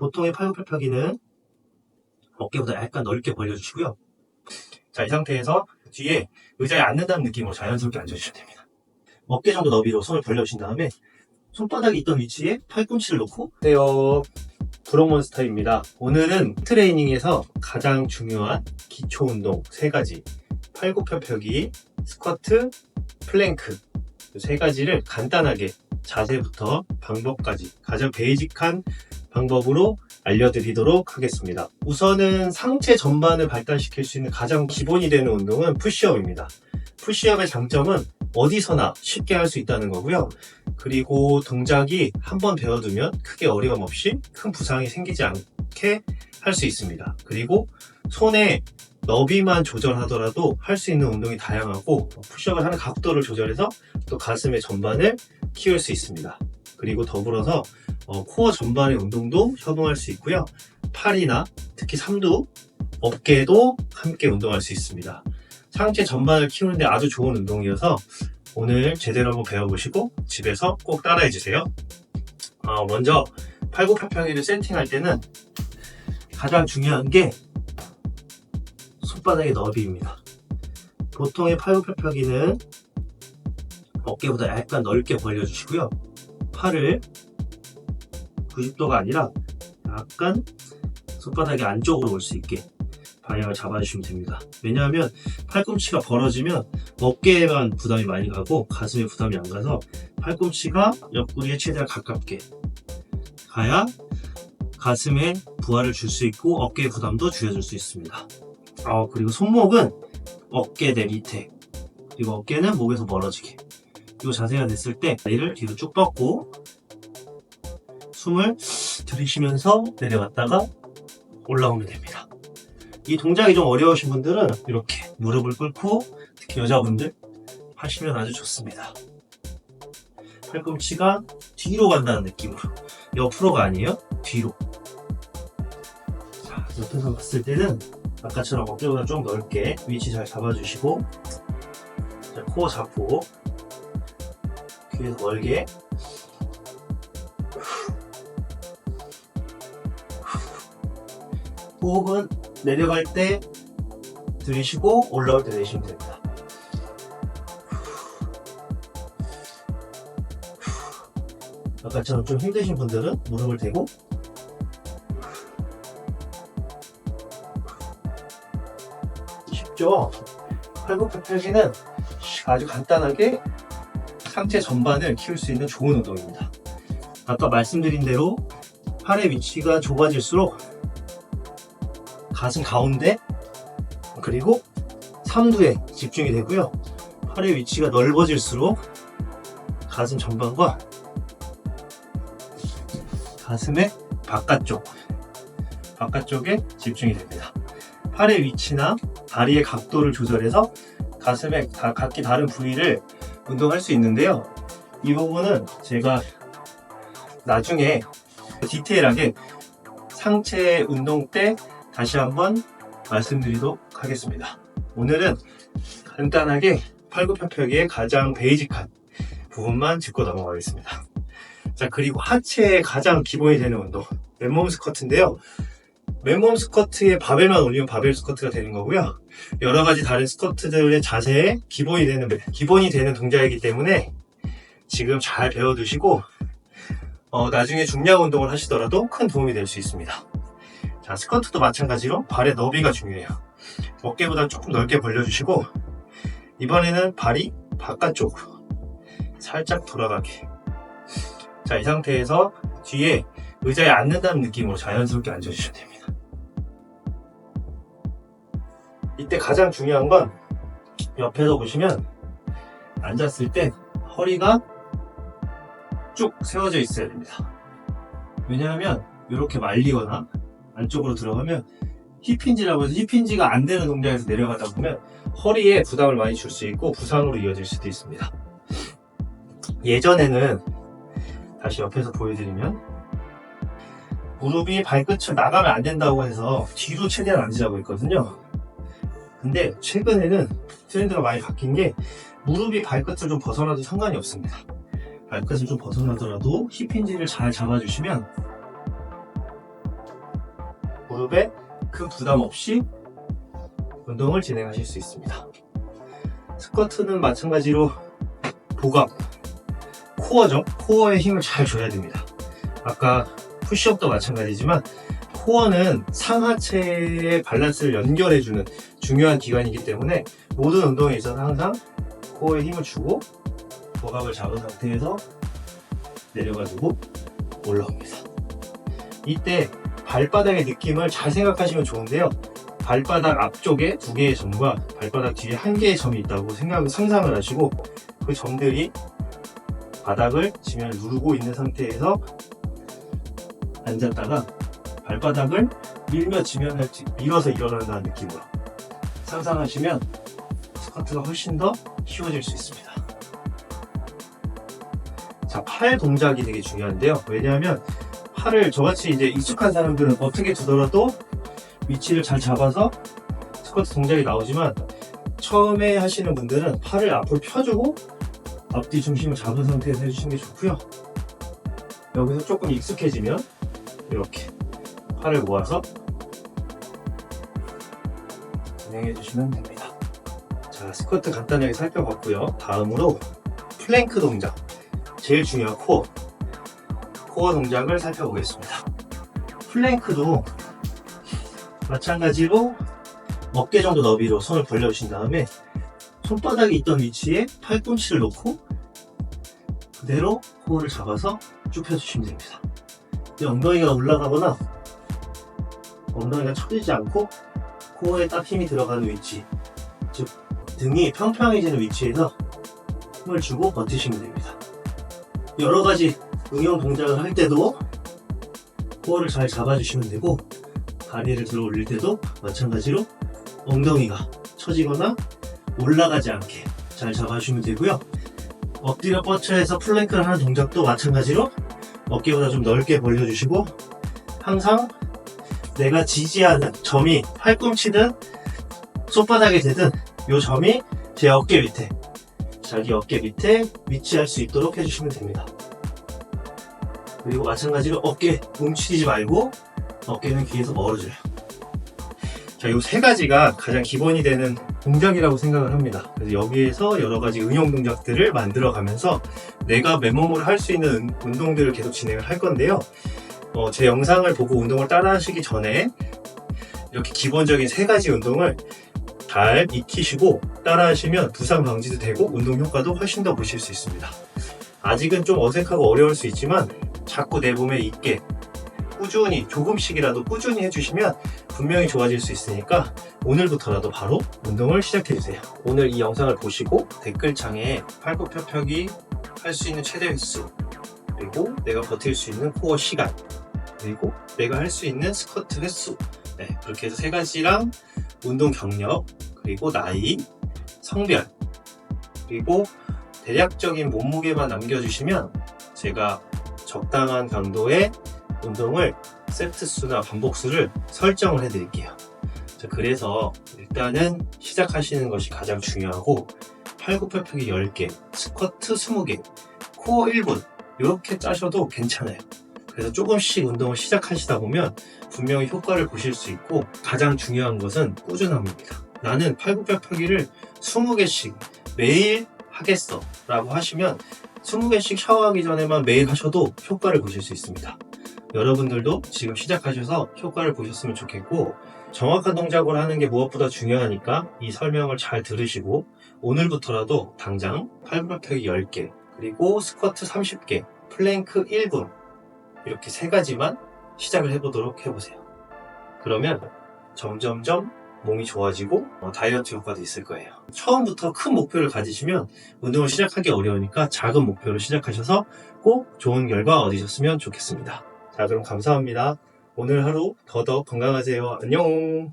보통의 팔굽혀펴기는 어깨보다 약간 넓게 벌려주시고요. 자, 이 상태에서 뒤에 의자에 앉는다는 느낌으로 자연스럽게 앉아주시면 됩니다. 어깨 정도 너비로 손을 벌려주신 다음에 손바닥이 있던 위치에 팔꿈치를 놓고 안녕하세요. 브로몬스터입니다. 오늘은 트레이닝에서 가장 중요한 기초 운동 세 가지 팔굽혀펴기, 스쿼트, 플랭크 이세 가지를 간단하게 자세부터 방법까지 가장 베이직한 방법으로 알려드리도록 하겠습니다. 우선은 상체 전반을 발달시킬 수 있는 가장 기본이 되는 운동은 푸시업입니다. 푸시업의 장점은 어디서나 쉽게 할 수 있다는 거고요. 그리고 동작이 한번 배워두면 크게 어려움 없이 큰 부상이 생기지 않게 할 수 있습니다. 그리고 손의 너비만 조절하더라도 할 수 있는 운동이 다양하고 푸시업을 하는 각도를 조절해서 또 가슴의 전반을 키울 수 있습니다. 그리고 더불어서 어, 코어 전반의 운동도 협응할 수 있고요. 팔이나 특히 삼두, 어깨도 함께 운동할 수 있습니다. 상체 전반을 키우는데 아주 좋은 운동이어서 오늘 제대로 한번 배워보시고 집에서 꼭 따라해 주세요. 어, 먼저 팔굽혀펴기를 세팅할 때는 가장 중요한 게 손바닥의 너비입니다. 보통의 팔굽혀펴기는 어깨보다 약간 넓게 벌려주시고요. 팔을 90도가 아니라 약간 손바닥이 안쪽으로 올 수 있게 방향을 잡아주시면 됩니다. 왜냐하면 팔꿈치가 벌어지면 어깨에만 부담이 많이 가고 가슴에 부담이 안 가서 팔꿈치가 옆구리에 최대한 가깝게 가야 가슴에 부하를 줄 수 있고 어깨에 부담도 줄여줄 수 있습니다. 아, 그리고 손목은 어깨 내 밑에 그리고 어깨는 목에서 멀어지게 이 자세가 됐을 때 다리를 뒤로 쭉 뻗고 숨을 들이쉬면서 내려갔다가 올라오면 됩니다. 이 동작이 좀 어려우신 분들은 이렇게 무릎을 꿇고 특히 여자분들 하시면 아주 좋습니다. 팔꿈치가 뒤로 간다는 느낌으로 옆으로가 아니에요 뒤로 자 옆에서 봤을 때는 아까처럼 어깨보다 좀 넓게 위치 잘 잡아주시고 자, 코어 잡고 귀에서 멀게 호흡은 내려갈 때 들이쉬고 올라올 때 내쉬면 됩니다. 아까처럼 좀 힘드신 분들은 무릎을 대고 쉽죠? 팔굽혀펴기는 아주 간단하게 상체 전반을 키울 수 있는 좋은 운동입니다. 아까 말씀드린 대로 팔의 위치가 좁아질수록 가슴 가운데 그리고 삼두에 집중이 되고요. 팔의 위치가 넓어질수록 가슴 전반과 가슴의 바깥쪽 바깥쪽에 집중이 됩니다. 팔의 위치나 다리의 각도를 조절해서 가슴의 다- 각기 다른 부위를 운동할 수 있는데요. 이 부분은 제가 나중에 디테일하게 상체 운동 때 다시 한번 말씀드리도록 하겠습니다. 오늘은 간단하게 팔굽혀펴기의 가장 베이직한 부분만 짚고 넘어가겠습니다. 자, 그리고 하체의 가장 기본이 되는 운동, 맨몸 스쿼트인데요. 맨몸 스쿼트에 바벨만 올리면 바벨 스쿼트가 되는 거고요. 여러 가지 다른 스쿼트들의 자세의 기본이 되는, 기본이 되는 동작이기 때문에 지금 잘 배워두시고, 어, 나중에 중량 운동을 하시더라도 큰 도움이 될 수 있습니다. 자, 스쿼트도 마찬가지로 발의 너비가 중요해요. 어깨보다 조금 넓게 벌려주시고, 이번에는 발이 바깥쪽으로 살짝 돌아가게. 자, 이 상태에서 뒤에 의자에 앉는다는 느낌으로 자연스럽게 앉아주시면 됩니다. 이때 가장 중요한 건 옆에서 보시면 앉았을 때 허리가 쭉 세워져 있어야 됩니다. 왜냐하면 이렇게 말리거나 안쪽으로 들어가면 힙힌지라고 해서 힙힌지가 안 되는 동작에서 내려가다 보면 허리에 부담을 많이 줄 수 있고 부상으로 이어질 수도 있습니다. 예전에는 다시 옆에서 보여드리면 무릎이 발끝을 나가면 안 된다고 해서 뒤로 최대한 앉으라고 했거든요. 근데 최근에는 트렌드가 많이 바뀐 게 무릎이 발끝을 좀 벗어나도 상관이 없습니다. 발끝을 좀 벗어나더라도 힙힌지를 잘 잡아주시면 무릎에 큰 부담 없이 운동을 진행하실 수 있습니다. 스쿼트는 마찬가지로 보강, 코어죠. 코어에 힘을 잘 줘야 됩니다. 아까 푸시업도 마찬가지지만 코어는 상하체의 밸런스를 연결해주는 중요한 기관이기 때문에 모든 운동에 있어서 항상 코어에 힘을 주고 고각을 잡은 상태에서 내려가지고 올라옵니다. 이때 발바닥의 느낌을 잘 생각하시면 좋은데요. 발바닥 앞쪽에 두 개의 점과 발바닥 뒤에 한 개의 점이 있다고 생각, 상상을 하시고 그 점들이 바닥을 지면을 누르고 있는 상태에서 앉았다가 발바닥을 밀며 지면을 밀어서 일어난다는 느낌으로 상상하시면 스쿼트가 훨씬 더 쉬워질 수 있습니다. 자, 팔 동작이 되게 중요한데요. 왜냐하면 팔을 저같이 이제 익숙한 사람들은 어떻게 두더라도 위치를 잘 잡아서 스쿼트 동작이 나오지만 처음에 하시는 분들은 팔을 앞으로 펴주고 앞뒤 중심을 잡은 상태에서 해주시는 게 좋고요. 여기서 조금 익숙해지면 이렇게 팔을 모아서 진행해 주시면 됩니다. 자, 스쿼트 간단하게 살펴봤고요. 다음으로 플랭크 동작. 제일 중요한 코어. 코어 동작을 살펴보겠습니다. 플랭크도 마찬가지로 어깨 정도 너비로 손을 벌려주신 다음에 손바닥이 있던 위치에 팔꿈치를 놓고 그대로 코어를 잡아서 쭉 펴주시면 됩니다. 이 엉덩이가 올라가거나 엉덩이가 처지지 않고 코어에 딱 힘이 들어가는 위치 즉 등이 평평해지는 위치에서 힘을 주고 버티시면 됩니다. 여러 가지 응용 동작을 할 때도 코어를 잘 잡아주시면 되고 다리를 들어 올릴 때도 마찬가지로 엉덩이가 처지거나 올라가지 않게 잘 잡아주시면 되고요. 엎드려 뻗쳐해서 플랭크를 하는 동작도 마찬가지로 어깨보다 좀 넓게 벌려주시고 항상 내가 지지하는 점이 팔꿈치든 손바닥이 되든 이 점이 제 어깨 밑에 자기 어깨 밑에 위치할 수 있도록 해주시면 됩니다. 그리고 마찬가지로 어깨 움츠리지 말고 어깨는 귀에서 멀어져요. 자, 이 세 가지가 가장 기본이 되는 동작이라고 생각을 합니다. 그래서 여기에서 여러 가지 응용 동작들을 만들어 가면서 내가 맨몸으로 할 수 있는 운- 운동들을 계속 진행을 할 건데요. 어, 제 영상을 보고 운동을 따라 하시기 전에 이렇게 기본적인 세 가지 운동을 잘 익히시고 따라 하시면 부상 방지도 되고 운동 효과도 훨씬 더 보실 수 있습니다. 아직은 좀 어색하고 어려울 수 있지만 자꾸 내 몸에 있게 꾸준히 조금씩이라도 꾸준히 해주시면 분명히 좋아질 수 있으니까 오늘부터라도 바로 운동을 시작해주세요. 오늘 이 영상을 보시고 댓글창에 팔굽혀펴기 할 수 있는 최대 횟수 그리고 내가 버틸 수 있는 코어 시간 그리고 내가 할 수 있는 스쿼트 횟수 네, 그렇게 해서 세 가지랑 운동 경력 그리고 나이 성별 그리고 대략적인 몸무게만 남겨주시면 제가 적당한 강도의 운동을 세트 수나 반복 수를 설정을 해드릴게요. 자, 그래서 일단은 시작하시는 것이 가장 중요하고 팔굽혀펴기 10개, 스쿼트 20개, 코어 1분 이렇게 짜셔도 괜찮아요. 그래서 조금씩 운동을 시작하시다 보면 분명히 효과를 보실 수 있고 가장 중요한 것은 꾸준함입니다. 나는 팔굽혀펴기를 20개씩 매일 하겠어 라고 하시면 20개씩 샤워하기 전에만 매일 하셔도 효과를 보실 수 있습니다. 여러분들도 지금 시작하셔서 효과를 보셨으면 좋겠고 정확한 동작을 하는 게 무엇보다 중요하니까 이 설명을 잘 들으시고 오늘부터라도 당장 팔굽혀펴기 10개 그리고 스쿼트 30개 플랭크 1분 이렇게 세 가지만 시작을 해보도록 해보세요. 그러면 점점점 몸이 좋아지고 어, 다이어트 효과도 있을 거예요. 처음부터 큰 목표를 가지시면 운동을 시작하기 어려우니까 작은 목표로 시작하셔서 꼭 좋은 결과 얻으셨으면 좋겠습니다. 자, 그럼 감사합니다. 오늘 하루 더더 건강하세요. 안녕!